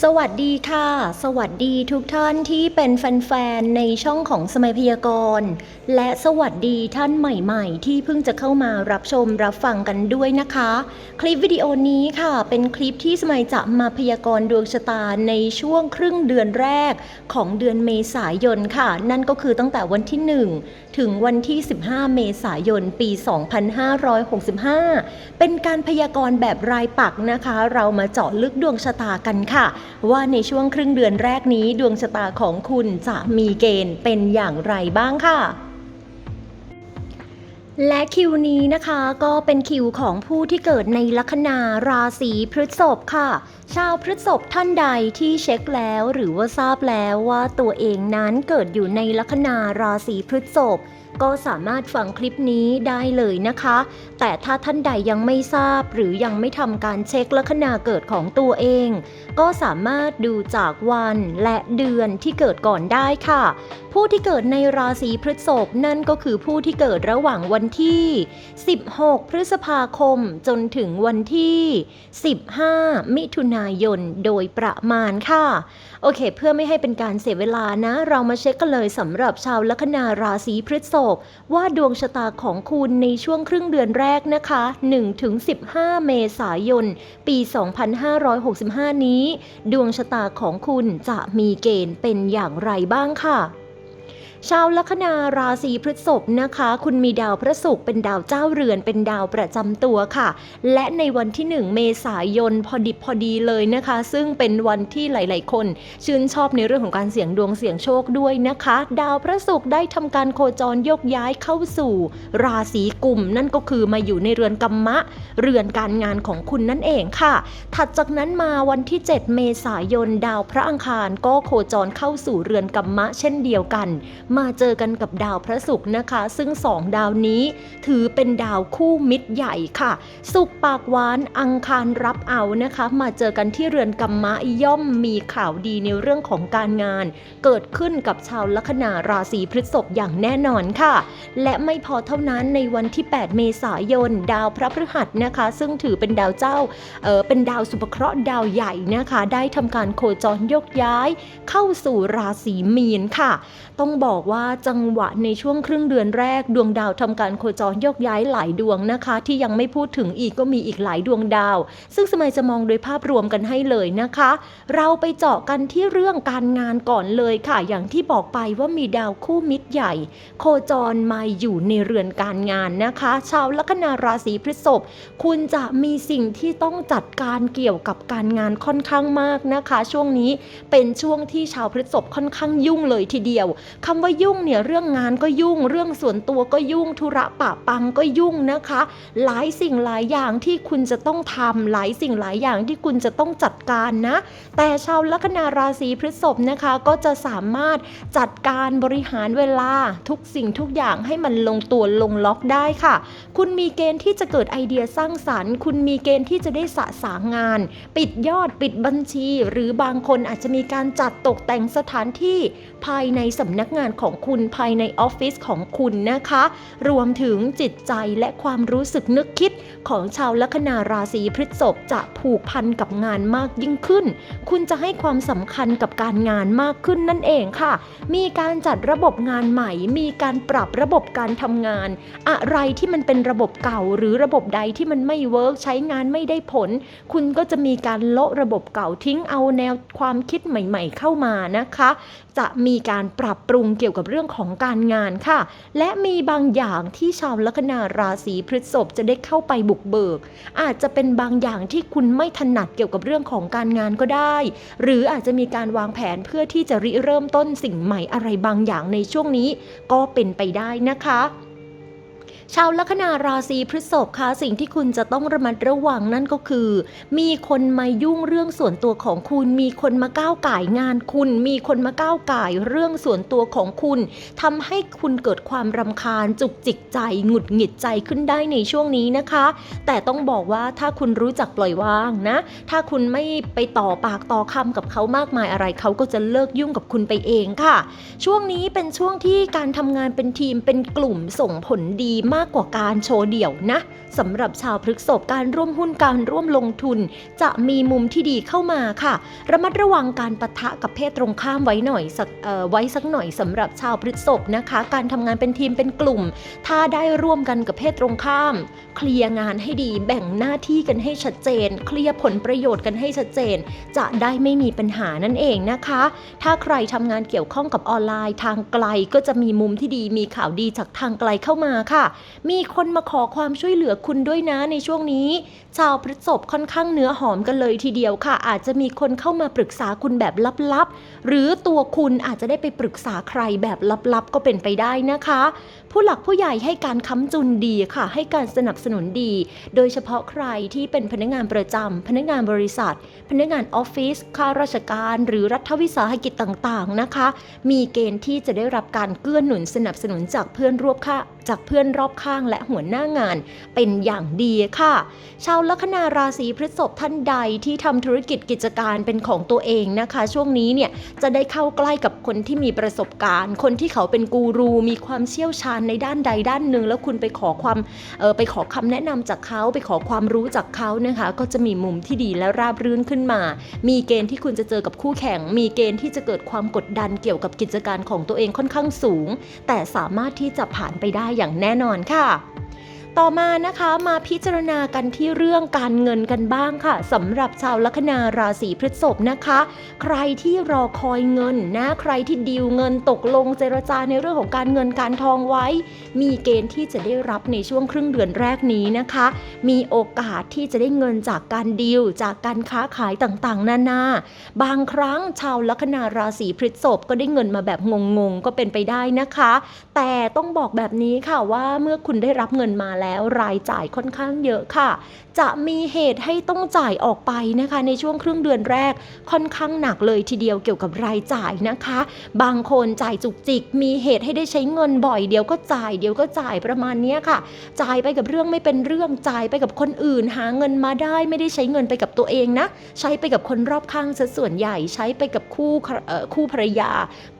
สวัสดีค่ะ สวัสดีทุกท่านที่เป็นแฟนๆ ในช่องของสมัยพยากรณ์ และสวัสดีท่านใหม่ๆ ที่เพิ่งจะเข้ามารับชมรับฟังกันด้วยนะคะ คลิปวิดีโอนี้ค่ะ เป็นคลิปที่สมัยจะมาพยากรณ์ดวงชะตาในช่วงครึ่งเดือนแรกของเดือนเมษายนค่ะ นั่นก็คือตั้งแต่วันที่ 1 ถึงวันที่ 15 เมษายน ปี 2565 เป็นการพยากรณ์แบบรายปักนะคะ เรามาเจาะลึกดวงชะตากันค่ะว่าในช่วงครึ่งเดือนแรกนี้ดวงชะตาของคุณจะมีเกณฑ์เป็นอย่างไรบ้างค่ะและคิวนี้นะคะก็เป็นคิวของผู้ที่เกิดในลัคนาราศีพฤษภค่ะ ชาวพฤษภท่านใดที่เช็คแล้วหรือว่าทราบแล้วว่าตัวเองนั้นเกิดอยู่ในลัคนาราศีพฤษภ ก็สามารถฟังคลิปนี้ได้เลยนะคะ แต่ถ้าท่านใดยังไม่ทราบหรือยังไม่ทำการเช็คลัคนาเกิดของตัวเอง ก็สามารถดูจากวันและเดือนที่เกิดก่อนได้ค่ะ ผู้ที่เกิดในราศีพฤษภนั่นก็คือผู้ที่เกิดระหว่างวันที่ 16 พฤษภาคมจนถึงวันที่ 15 มิถุนายนโดยประมาณค่ะ โอเค เพื่อไม่ให้เป็นการเสียเวลานะ เรามาเช็คกันเลยสำหรับชาวลัคนาราศีพฤษภว่าดวงชะตาของคุณในช่วงครึ่งเดือนแรกนะคะ 1-15 เมษายน ปี 2565 นี้ ดวงชะตาของคุณจะมีเกณฑ์เป็นอย่างไรบ้างค่ะ ชาวลัคนาราศีพฤษภนะคะ คุณมีดาวพระศุกร์เป็นดาวเจ้าเรือนเป็นดาวประจำตัวค่ะ และในวันที่ 1 เมษายนพอดิบพอดีเลยนะคะ ซึ่งเป็นวันที่หลาย ๆ คน ชื่นชอบในเรื่องของการเสี่ยงดวงเสี่ยงโชคด้วยนะคะ ดาวพระศุกร์ได้ทำการโคจรยกย้ายเข้าสู่ ราศีกุม นั่นก็คือมาอยู่ในเรือนกัมมะ เรือนการงานของคุณนั่นเองค่ะ ถัดจากนั้นมาวันที่ 7 เมษายนดาวพระอังคารก็โคจรเข้าสู่เรือนกัมมะ เช่นเดียวกันมาเจอกันกับดาวพระศุกร์นะคะ ซึ่งสองดาวนี้ถือเป็นดาวคู่มิตรใหญ่ค่ะ สุกร์ปากหวานอังคารรับเอานะคะ มาเจอกันที่เรือนกัมมะย่อมมีข่าวดีในเรื่องของการงาน เกิดขึ้นกับชาวลัคนาราศีพฤษภอย่างแน่นอนค่ะ และไม่พอเท่านั้นในวันที่ 8 เมษายน ดาวพระพฤหัสนะคะ ซึ่งถือเป็นดาวเจ้าเออเป็นดาวสุภเคราะห์ดาวใหญ่นะคะ ได้ทำการโคจรยกย้าย เข้าสู่ราศีมีนค่ะ ต้องบอกว่าจังหวะในช่วงครึ่งเดือนแรก ดวงดาวทำการโคจรยกย้ายหลายดวงนะคะ ที่ยังไม่พูดถึงอีกก็มีอีกหลายดวงดาว ซึ่งสมัยจะมองโดยภาพรวมกันให้เลยนะคะ เราไปเจาะกันที่เรื่องการงานก่อนเลยค่ะ อย่างที่บอกไปว่ามีดาวคู่มิตรใหญ่ โคจรมาอยู่ในเรือนการงานนะคะ ชาวลัคนาราศีพฤษภคุณจะมีสิ่งที่ต้องจัดการเกี่ยวกับการงานค่อนข้างมากนะคะ ช่วงนี้เป็นช่วงที่ชาวพฤษภค่อนข้างยุ่งเลยทีเดียวคำว่ายุ่งเนี่ยเรื่องงานก็ยุ่ง เรื่องส่วนตัวก็ยุ่งธุระปะปังก็ยุ่งนะคะ หลายสิ่งหลายอย่างที่คุณจะต้องทำหลายสิ่งหลายอย่างที่คุณจะต้องจัดการนะ แต่ชาวลัคนาราศีพฤษภนะคะก็จะสามารถจัดการบริหารเวลาทุกสิ่งทุกอย่างให้มันลงตัวลงล็อกได้ค่ะ คุณมีเกณฑ์ที่จะเกิดไอเดียสร้างสรรค์ คุณมีเกณฑ์ที่จะได้สะสางงาน ปิดยอดปิดบัญชี หรือบางคนอาจจะมีการจัดตกแต่งสถานที่ภายในสำนักงานของคุณภายในออฟฟิศของคุณนะคะ รวมถึงจิตใจและความรู้สึกนึกคิดของชาวลัคนาราศีพฤษภจะผูกพันกับงานมากยิ่งขึ้น คุณจะให้ความสำคัญกับการงานมากขึ้นนั่นเองค่ะ มีการจัดระบบงานใหม่ มีการปรับระบบการทำงาน อะไรที่มันเป็นระบบเก่า หรือระบบใดที่มันไม่เวิร์กใช้งานไม่ได้ผล คุณก็จะมีการโละระบบเก่าทิ้งเอาแนวความคิดใหม่ ๆ เข้ามานะคะ จะมีการปรับปรุงเกี่ยวกับเรื่องของการงานค่ะ และมีบางอย่างที่ชาวลัคนาราศีพฤษภจะได้เข้าไปบุกเบิก อาจจะเป็นบางอย่างที่คุณไม่ถนัดเกี่ยวกับเรื่องของการงานก็ได้ หรืออาจจะมีการวางแผนเพื่อที่จะริเริ่มต้นสิ่งใหม่อะไรบางอย่างในช่วงนี้ ก็เป็นไปได้นะคะ ชาวลัคนาราศีพฤษภคะสิ่งที่คุณจะต้องระมัดระวังนั่นก็คือ มีคนมายุ่งเรื่องส่วนตัวของคุณ มีคนมาก้าวไก่งานคุณ มีคนมาก้าวไก่เรื่องส่วนตัวของคุณทำให้คุณเกิดความรำคาญจุกจิกใจหงุดหงิดใจขึ้นได้ในช่วงนี้นะคะ แต่ต้องบอกว่าถ้าคุณรู้จักปล่อยวางนะ ถ้าคุณไม่ไปต่อปากต่อคำกับเขามากมายอะไรเขาก็จะเลิกยุ่งกับคุณไปเองค่ะ ช่วงนี้เป็นช่วงที่การทำงานเป็นทีมเป็นกลุ่มส่งผลดีมากกว่าการโชว์เดี่ยวนะสำหรับชาวพฤกษบการร่วมหุ้นการร่วมลงทุน จะมีมุมที่ดีเข้ามาค่ะ ระมัดระวังการปะทะกับเพศตรงข้ามไว้หน่อยสักเอ่อไว้สักหน่อยสำหรับชาวพฤษภนะคะ การทำงานเป็นทีมเป็นกลุ่ม ถ้าได้ร่วมกันกับเพศตรงข้าม เคลียร์งานให้ดีแบ่งหน้าที่กันให้ชัดเจน เคลียร์ผลประโยชน์กันให้ชัดเจน จะได้ไม่มีปัญหานั่นเองนะคะ ถ้าใครทำงานเกี่ยวข้องกับออนไลน์ทางไกลก็จะมีมุมที่ดีมีข่าวดีจากทางไกลเข้ามาค่ะมีคนมาขอความช่วยเหลือคุณด้วยนะในช่วงนี้ ชาวพฤษภค่อนข้างเนื้อหอมกันเลยทีเดียวค่ะ อาจจะมีคนเข้ามาปรึกษาคุณแบบลับๆ หรือตัวคุณอาจจะได้ไปปรึกษาใครแบบลับๆ ก็เป็นไปได้นะคะ ผู้หลักผู้ใหญ่ให้การค้ำจุนดีค่ะ ให้การสนับสนุนดี โดยเฉพาะใครที่เป็นพนักงานประจำพนักงานบริษัท พนักงานออฟฟิศข้าราชการ หรือรัฐวิสาหกิจต่างๆนะคะ มีเกณฑ์ที่จะได้รับการเกื้อหนุนสนับสนุนจากเพื่อนร่วมค่าจากเพื่อนรอบข้างและหัวหน้างานเป็นอย่างดีค่ะ ชาวลัคนาราศีพฤษภท่านใดที่ทำธุรกิจกิจการเป็นของตัวเองนะคะ ช่วงนี้เนี่ยจะได้เข้าใกล้กับคนที่มีประสบการณ์ คนที่เขาเป็นกูรูมีความเชี่ยวชาญในด้านใดด้านหนึ่ง แล้วคุณไปขอความเออไปขอคำแนะนำจากเขาไปขอความรู้จากเขานะคะ ก็จะมีมุมที่ดีและราบรื่นขึ้นมา มีเกณฑ์ที่คุณจะเจอกับคู่แข่ง มีเกณฑ์ที่จะเกิดความกดดันเกี่ยวกับกิจการของตัวเองค่อนข้างสูง แต่สามารถที่จะผ่านไปได้อย่างแน่นอนค่ะ ต่อมานะคะมาพิจารณากันที่เรื่องการเงินกันบ้างค่ะสำหรับชาวลัคนาราศีพฤษภนะคะ ใครที่รอคอยเงินนะใครที่ดีลเงินตกลงเจรจาในเรื่องของการเงินการทองไว้ มีเกณฑ์ที่จะได้รับในช่วงครึ่งเดือนแรกนี้นะคะ มีโอกาสที่จะได้เงินจากการดีลจากการค้าขายต่างๆ นานา บางครั้งชาวลัคนาราศีพฤษภก็ได้เงินมาแบบงงๆก็เป็นไปได้นะคะ แต่ต้องบอกแบบนี้ค่ะว่าเมื่อคุณได้รับเงินมาแล้วรายจ่ายค่อนข้างเยอะค่ะ จะมีเหตุให้ต้องจ่ายออกไปนะคะ ในช่วงครึ่งเดือนแรกค่อนข้างหนักเลยทีเดียวเกี่ยวกับรายจ่ายนะคะ บางคนจ่ายจุกจิก มีเหตุให้ได้ใช้เงินบ่อยเดี๋ยวก็จ่ายเดี๋ยวก็จ่ายประมาณนี้ค่ะ จ่ายไปกับเรื่องไม่เป็นเรื่องจ่ายไปกับคนอื่น หาเงินมาได้ไม่ได้ใช้เงินไปกับตัวเองนะ ใช้ไปกับคนรอบข้างซะส่วนใหญ่ใช้ไปกับคู่คู่ภรรยา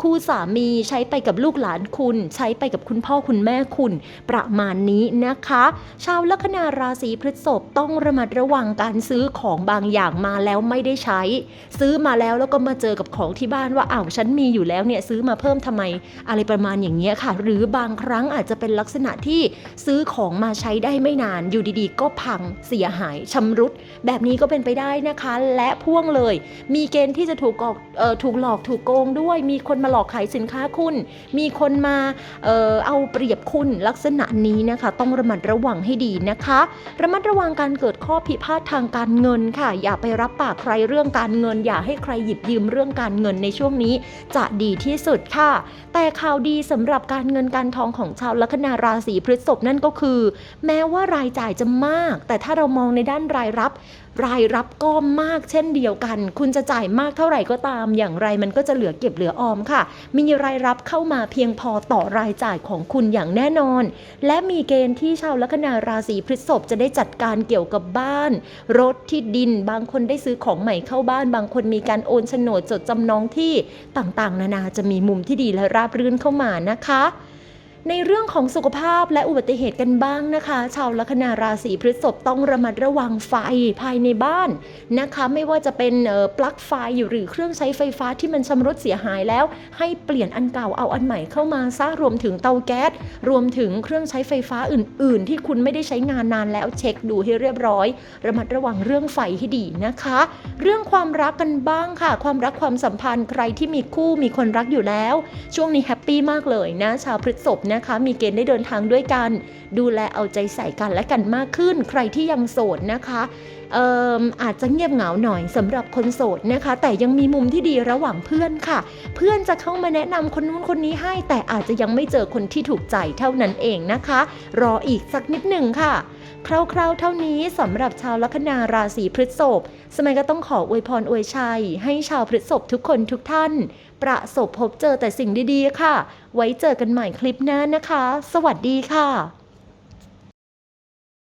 คู่สามีใช้ไปกับลูกหลานคุณ ใช้ไปกับคุณพ่อคุณแม่คุณประมาณนี้นะคะชาวลัคนาราศีพฤษภต้องระมัดระวังการซื้อของบางอย่างมาแล้วไม่ได้ใช้ ซื้อมาแล้วแล้วก็มาเจอกับของที่บ้านว่าอ้าวฉันมีอยู่แล้วเนี่ยซื้อมาเพิ่มทำไม อะไรประมาณอย่างเงี้ยค่ะ หรือบางครั้งอาจจะเป็นลักษณะที่ซื้อของมาใช้ได้ไม่นานอยู่ดีๆ ก็พังเสียหายชำรุด แบบนี้ก็เป็นไปได้นะคะ และพ่วงเลย มีเกณฑ์ที่จะถูกออกเอ่อถูกหลอกถูกโกงด้วย มีคนมาหลอกขายสินค้าคุณ มีคนมาเอ่อเอาเปรียบคุณลักษณะนี้นะคะ ต้องระมัดระวังให้ดีนะคะ ระมัดระวังการเกิดข้อพิพาททางการเงินค่ะ อย่าไปรับปากใครเรื่องการเงิน อย่าให้ใครหยิบยืมเรื่องการเงินในช่วงนี้ จะดีที่สุดค่ะ แต่ข่าวดีสำหรับการเงินการทองของชาวลัคนาราศีพฤษภนั่นก็คือ แม้ว่ารายจ่ายจะมาก แต่ถ้าเรามองในด้านรายรับรายรับก็มากเช่นเดียวกัน คุณจะจ่ายมากเท่าไหร่ก็ตาม อย่างไรมันก็จะเหลือเก็บเหลือออมค่ะ มีรายรับเข้ามาเพียงพอต่อรายจ่ายของคุณอย่างแน่นอน และมีเกณฑ์ที่ชาวลัคนาราศีพฤษภจะได้จัดการเกี่ยวกับบ้าน รถที่ดินบางคนได้ซื้อของใหม่เข้าบ้าน บางคนมีการโอนโฉนดจดจำนองที่ต่างๆ นานาจะมีมุมที่ดีและราบรื่นเข้ามานะคะ ในเรื่องของสุขภาพและอุบัติเหตุกันบ้างนะคะ ชาวลัคนาราศีพฤษภต้องระมัดระวังไฟภายในบ้านนะคะ ไม่ว่าจะเป็นปลั๊กไฟหรือเครื่องใช้ไฟฟ้าที่มันชำรุดเสียหายแล้ว ให้เปลี่ยนอันเก่าเอาอันใหม่เข้ามาซะรวมถึงเตาแก๊สรวมถึงเครื่องใช้ไฟฟ้าอื่น ๆ ที่คุณไม่ได้ใช้งานนานแล้วเช็คดูให้เรียบร้อย ระมัดระวังเรื่องไฟให้ดีนะคะ เรื่องความรักกันบ้างค่ะ ความรักความสัมพันธ์ใครที่มีคู่มีคนรักอยู่แล้ว ช่วงนี้แฮปปี้มากเลยนะ ชาวพฤษภนะคะ มีเกณฑ์ได้เดินทางด้วยกัน ดูแลเอาใจใส่กันและกันมากขึ้น ใครที่ยังโสดนะคะเอ่ออาจจะเงียบเหงาหน่อยสำหรับคนโสดนะคะ แต่ยังมีมุมที่ดีระหว่างเพื่อนค่ะ เพื่อนจะเข้ามาแนะนำคนนู้นคนนี้ให้ แต่อาจจะยังไม่เจอคนที่ถูกใจเท่านั้นเองนะคะ รออีกสักนิดหนึ่งค่ะคร่าวๆ เท่านี้สำหรับชาวลัคนาราศีพฤษภสมัยก็ต้องขออวยพรอวยชัย ให้ชาวพฤษภทุกคนทุกท่าน ประสบพบเจอแต่สิ่งดีๆค่ะ ไว้เจอกันใหม่คลิปหน้านะคะ สวัสดีค่ะ